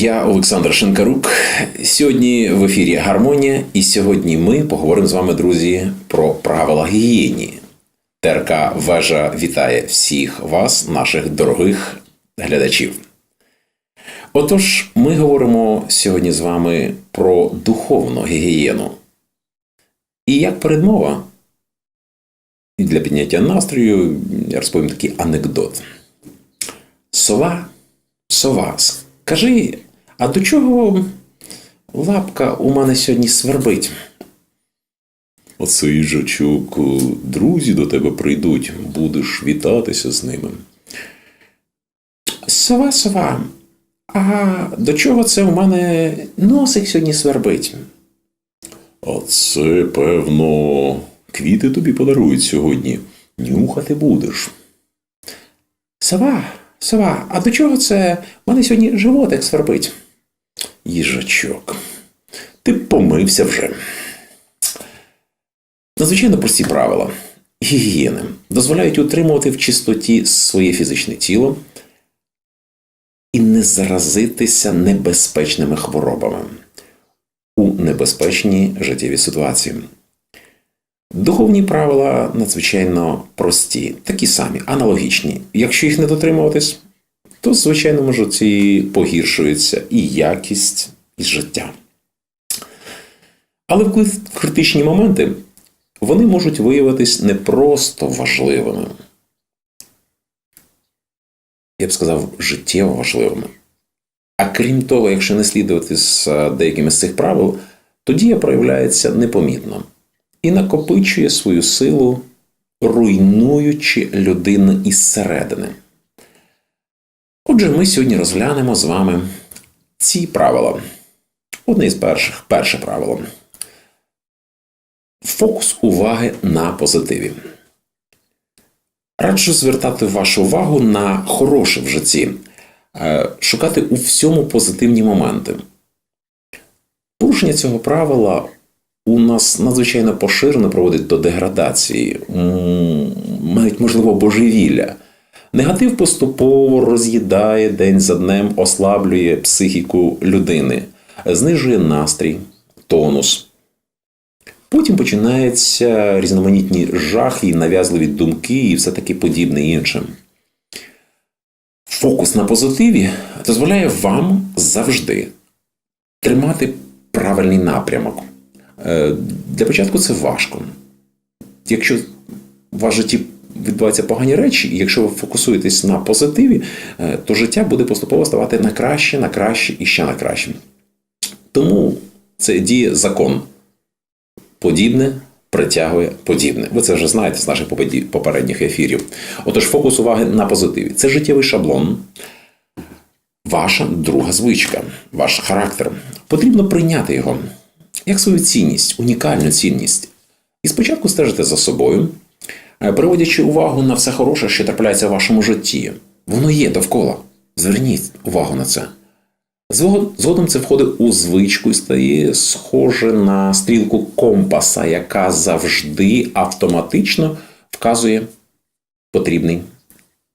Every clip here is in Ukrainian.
Я Олександр Шинкарук. Сьогодні в ефірі Гармонія, і сьогодні ми поговоримо з вами, друзі, про правила гігієні. ТРК Вежа вітає всіх вас, наших дорогих глядачів. Отож, ми говоримо сьогодні з вами про духовну гігієну. І як передмова, і для підняття настрою я розповім такий анекдот. Сова, сова, скажи, а до чого лапка у мене сьогодні свербить? Оцей їжачок, друзі до тебе прийдуть, будеш вітатися з ними. Сова, сова, а до чого це у мене носик сьогодні свербить? А це, певно, квіти тобі подарують сьогодні. Нюхати будеш. Сова, сова, а до чого це у мене сьогодні животик свербить? Їжачок. Ти помився вже. Надзвичайно прості правила гігієни дозволяють утримувати в чистоті своє фізичне тіло і не заразитися небезпечними хворобами у небезпечній життєвій ситуації. Духовні правила надзвичайно прості, такі самі, аналогічні. Якщо їх не дотримуватись, то в звичайному житті погіршується і якість і життя. Але в критичні моменти вони можуть виявитись не просто важливими, я б сказав, життєво важливими. А крім того, якщо не слідувати з деякими з цих правил, то дія проявляється непомітно і накопичує свою силу, руйнуючи людину із середини. Отже, ми сьогодні розглянемо з вами ці правила. Одне із перших перше правило. Фокус уваги на позитиві. Раджу звертати вашу увагу на хороше в житті, е, шукати у всьому позитивні моменти. Порушення цього правила у нас надзвичайно поширено проводить до деградації, навіть, можливо, божевілля. Негатив поступово роз'їдає день за днем, ослаблює психіку людини, знижує настрій, тонус. Потім починаються різноманітні жахи, нав'язливі думки і все таке подібне іншим. Фокус на позитиві дозволяє вам завжди тримати правильний напрямок. Е, для початку це важко. Якщо в вашому житті відбуваються погані речі, і якщо ви фокусуєтесь на позитиві, е, то життя буде поступово ставати на краще, на краще і ще на краще. Тому це діє закон. Подібне притягує подібне. Ви це вже знаєте з наших попередніх ефірів. Отож, фокус уваги на позитиві. Це життєвий шаблон, ваша друга звичка, ваш характер. Потрібно прийняти його як свою цінність, унікальну цінність. І спочатку стежите за собою, приводячи увагу на все хороше, що трапляється в вашому житті. Воно є довкола. Зверніть увагу на це. Згодом це входить у звичку і стає схоже на стрілку компаса, яка завжди автоматично вказує потрібний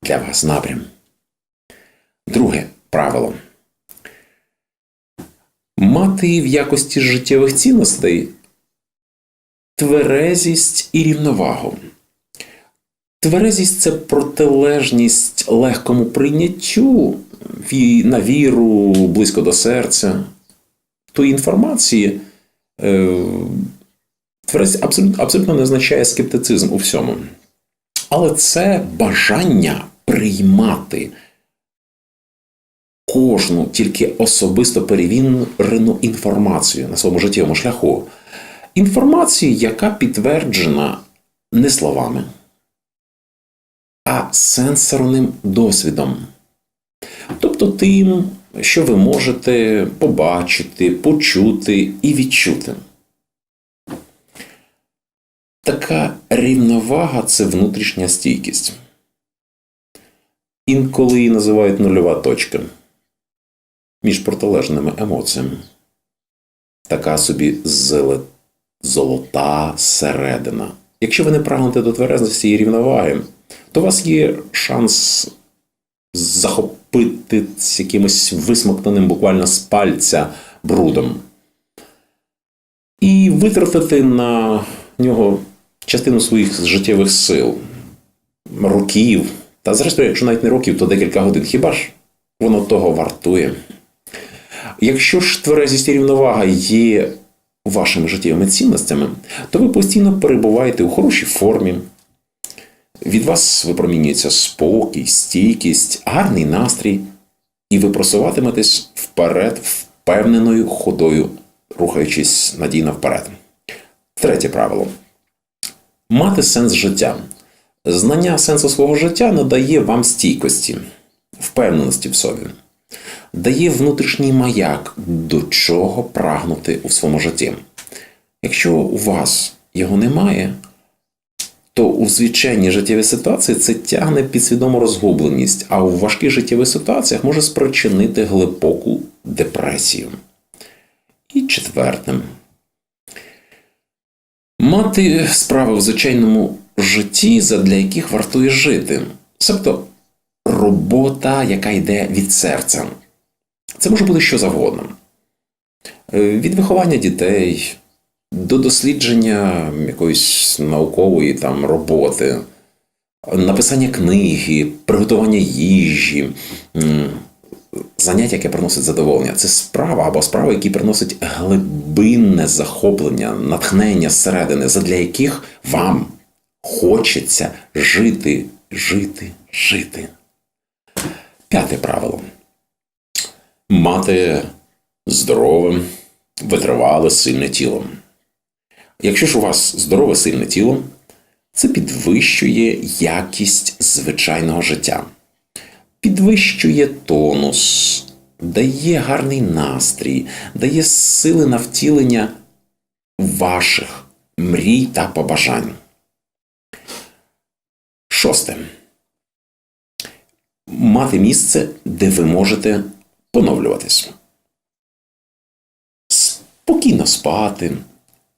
для вас напрям. Друге правило. Мати в якості життєвих цінностей тверезість і рівновагу. Тверезість це протилежність легкому прийняттю на віру, близько до серця, тої інформації. Е, тверезість абсолютно, абсолютно не означає скептицизм у всьому. Але це бажання приймати кожну тільки особисто перевірену інформацію на своєму життєвому шляху. Інформацію, яка підтверджена не словами, а сенсорним досвідом. Тобто тим, що ви можете побачити, почути і відчути. Така рівновага це внутрішня стійкість. Інколи її називають нульова точка між протилежними емоціями. Така собі золота середина. Якщо ви не прагнете до тверезності і рівноваги, то у вас є шанс захопити з якимось висмоктаним буквально з пальця брудом. І витратити на нього частину своїх життєвих сил, років, та зрештою, якщо навіть не років, то декілька годин. Хіба ж воно того вартує? Якщо ж тверезість і рівновага є вашими життєвими цінностями, то ви постійно перебуваєте у хорошій формі. Від вас випромінюється спокій, стійкість, гарний настрій, і ви просуватиметесь вперед впевненою ходою, рухаючись надійно вперед. Третє правило мати сенс життя. Знання сенсу свого життя надає вам стійкості, впевненості в собі, дає внутрішній маяк, до чого прагнути у своєму житті. Якщо у вас його немає, то у звичайній життєвій ситуації це тягне підсвідому розгубленість, а у важких життєвих ситуаціях може спричинити глибоку депресію. І четвертим. Мати справи в звичайному житті, задля яких вартує жити. Тобто робота, яка йде від серця. Це може бути що завгодно. Е, Від виховання дітей до дослідження якоїсь наукової там роботи, написання книги, приготування їжі, заняття, яке приносить задоволення. Це справа або справи, які приносять глибинне захоплення, натхнення зсередини, задля яких вам хочеться жити, жити, жити. П'яте правило. Мати здорове, витривале, сильне тіло. Якщо ж у вас здорове сильне тіло, це підвищує якість звичайного життя, підвищує тонус, дає гарний настрій, дає сили на втілення ваших мрій та побажань. Шосте. Мати місце, де ви можете поновлюватись. Спокійно спати,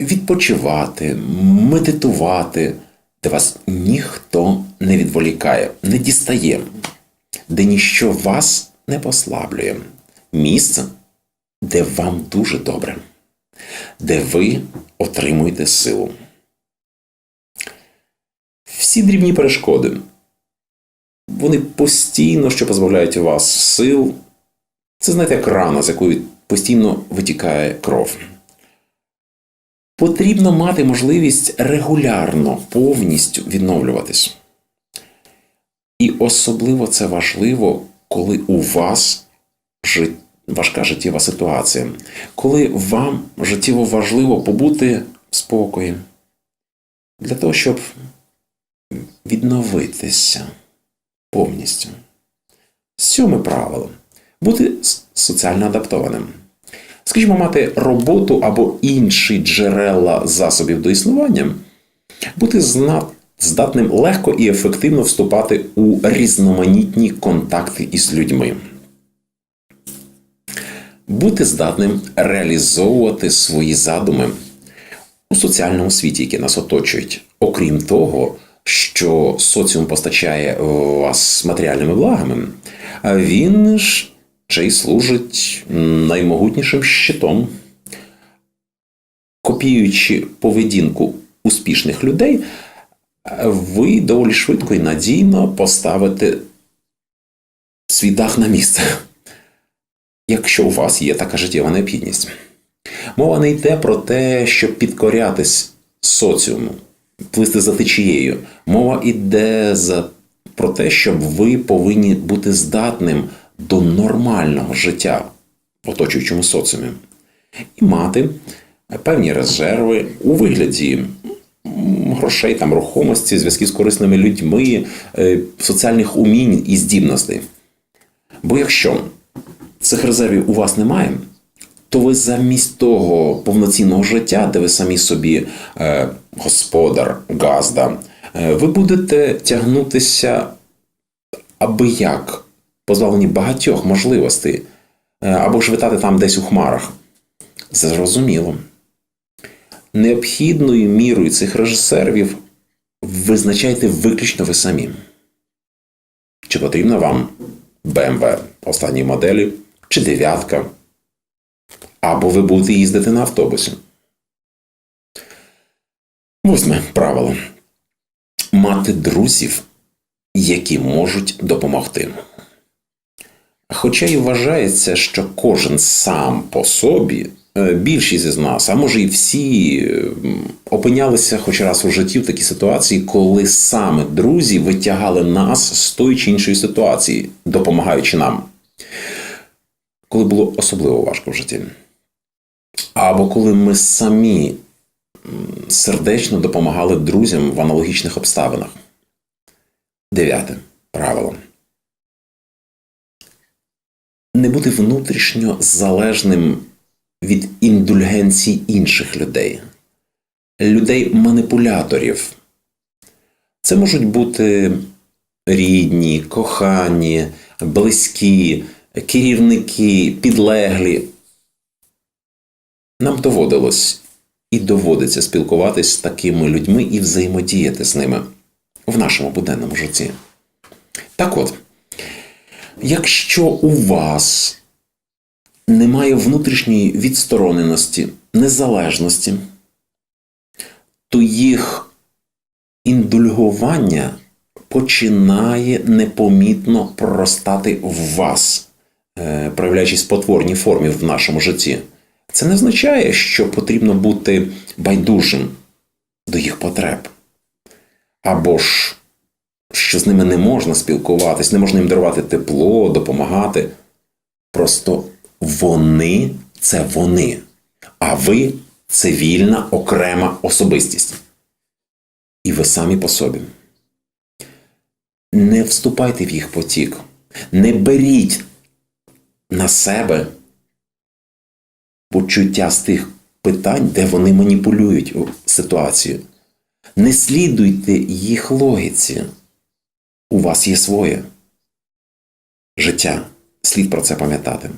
відпочивати, медитувати, де вас ніхто не відволікає, не дістає, де ніщо вас не послаблює. Місце, де вам дуже добре, де ви отримуєте силу. Всі дрібні перешкоди. Вони постійно що позбавляють вас сил. Це знаєте, як рана, з якої постійно витікає кров. Потрібно мати можливість регулярно, повністю відновлюватись. І особливо це важливо, коли у вас жит... важка життєва ситуація, коли вам життєво важливо побути в спокої, для того, щоб відновитися повністю. Сьоме правило бути соціально адаптованим. Скажімо, мати роботу або інші джерела засобів до існування, бути здатним легко і ефективно вступати у різноманітні контакти із людьми. Бути здатним реалізовувати свої задуми у соціальному світі, який нас оточують. Окрім того, що соціум постачає вас матеріальними благами, він ще й служить наймогутнішим щитом. Копіюючи поведінку успішних людей, ви доволі швидко і надійно поставите свій дах на місце, якщо у вас є така життєва необхідність. Мова не йде про те, щоб підкорятись соціуму, плисти за течією. Мова йде за, про те, щоб ви повинні бути здатним до нормального життя в оточуючому соціумі і мати певні резерви у вигляді грошей, там, рухомості, зв'язків з корисними людьми, е, соціальних умінь і здібностей. Бо якщо цих резервів у вас немає, то ви замість того повноцінного життя, де ви самі собі е, господар, газда, е, ви будете тягнутися аби як, позбавлені багатьох можливостей, е, або ж витати там десь у хмарах. Зрозуміло. Необхідною мірою цих режисерів визначайте виключно ви самі. Чи потрібна вам BMW останньої моделі чи дев'ятка. Або ви будете їздити на автобусі. Восьме правило. Мати друзів, які можуть допомогти. Хоча й вважається, що кожен сам по собі, е, більшість із нас, а може і всі, опинялися хоч раз у житті в такій ситуації, коли саме друзі витягали нас з тої чи іншої ситуації, допомагаючи нам. Коли було особливо важко в житті. Або коли ми самі сердечно допомагали друзям в аналогічних обставинах. Дев'яте правило не бути внутрішньо залежним від індульгенцій інших людей, людей-маніпуляторів. Це можуть бути рідні, кохані, близькі, керівники, підлеглі. Нам доводилось і доводиться спілкуватись з такими людьми і взаємодіяти з ними в нашому буденному житті. Так от. Якщо у вас немає внутрішньої відстороненості, незалежності, то їх індульгування починає непомітно проростати в вас, е, проявляючись в потворній формі в нашому житті. Це не означає, що потрібно бути байдужим до їх потреб. Або ж що з ними не можна спілкуватись, не можна їм дарувати тепло, допомагати. Просто вони це вони, а ви це вільна окрема особистість. І ви самі по собі. Не вступайте в їх потік, не беріть на себе почуття з тих питань, де вони маніпулюють ситуацію. Не слідуйте їх логіці. У вас є своє життя. Слід про це пам'ятати.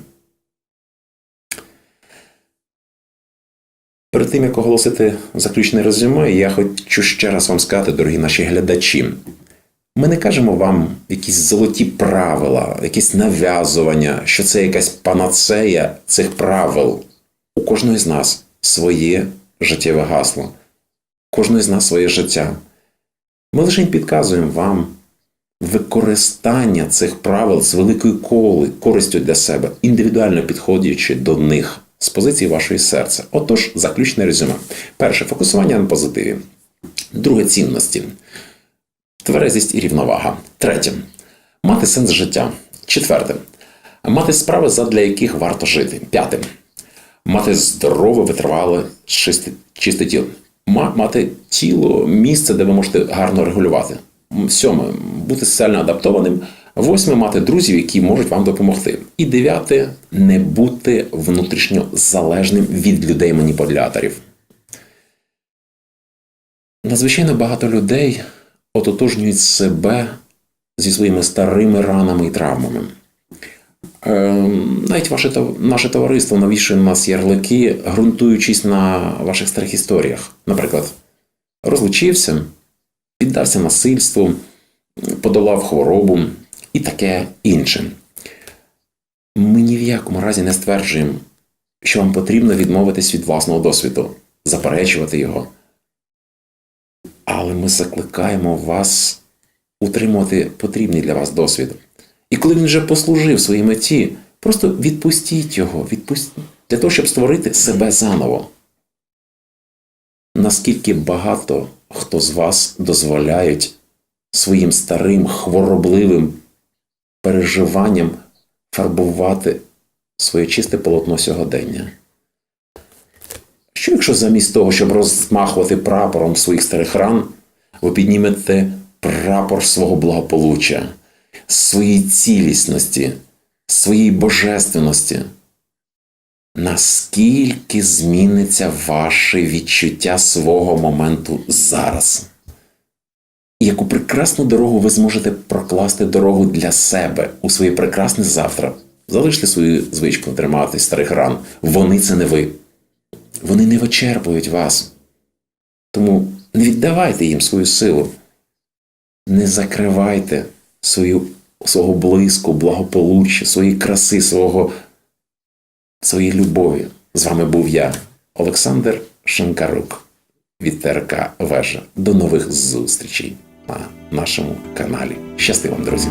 Перед тим, як оголосити заключне резюме, я хочу ще раз вам сказати, дорогі наші глядачі. Ми не кажемо вам якісь золоті правила, якісь нав'язування, що це якась панацея цих правил. У кожного з нас своє життєве гасло, у кожного з нас своє життя. Ми лише підказуємо вам використання цих правил з великою коли, користю для себе, індивідуально підходячи до них з позиції вашої серця. Отож, заключне резюме. Перше фокусування на позитиві. Друге цінності. Тверезість і рівновага. Третє. Мати сенс життя. Четверте. Мати справи, задля яких варто жити. П'яте. Мати здорове, витривале, чисте, чисте тіло. Мати тіло, місце, де ви можете гарно регулювати. Сьоме бути соціально адаптованим. Восьме мати друзів, які можуть вам допомогти. І дев'яте не бути внутрішньо залежним від людей-маніпуляторів. Надзвичайно багато людей ототожнюють себе зі своїми старими ранами і травмами. Ем, навіть ваше наше товариство навішує на нас ярлики, ґрунтуючись на ваших старих історіях. Наприклад, розлучився, піддався насильству, подолав хворобу і таке інше. Ми ні в якому разі не стверджуємо, що вам потрібно відмовитись від власного досвіду, заперечувати його. Але ми закликаємо вас утримувати потрібний для вас досвід. І коли він вже послужив своїй меті, просто відпустіть його, відпустіть, для того, щоб створити себе заново. Наскільки багато хто з вас дозволяють своїм старим хворобливим переживанням фарбувати своє чисте полотно сьогодення? Що якщо замість того, щоб розмахувати прапором своїх старих ран, ви піднімете прапор свого благополуччя, своєї цілісності, своєї божественності? Наскільки зміниться ваше відчуття свого моменту зараз? І яку прекрасну дорогу ви зможете прокласти дорогу для себе у своє прекрасне завтра? Залиште свою звичку тримати старих ран. Вони це не ви. Вони не вичерпують вас. Тому не віддавайте їм свою силу. Не закривайте свою свого блиску, благополуччя, своєї краси, свого, своєї любові. З вами був я, Олександр Шинкарук від ТРК Вежа. До нових зустрічей на нашому каналі. Щасти вам, друзі!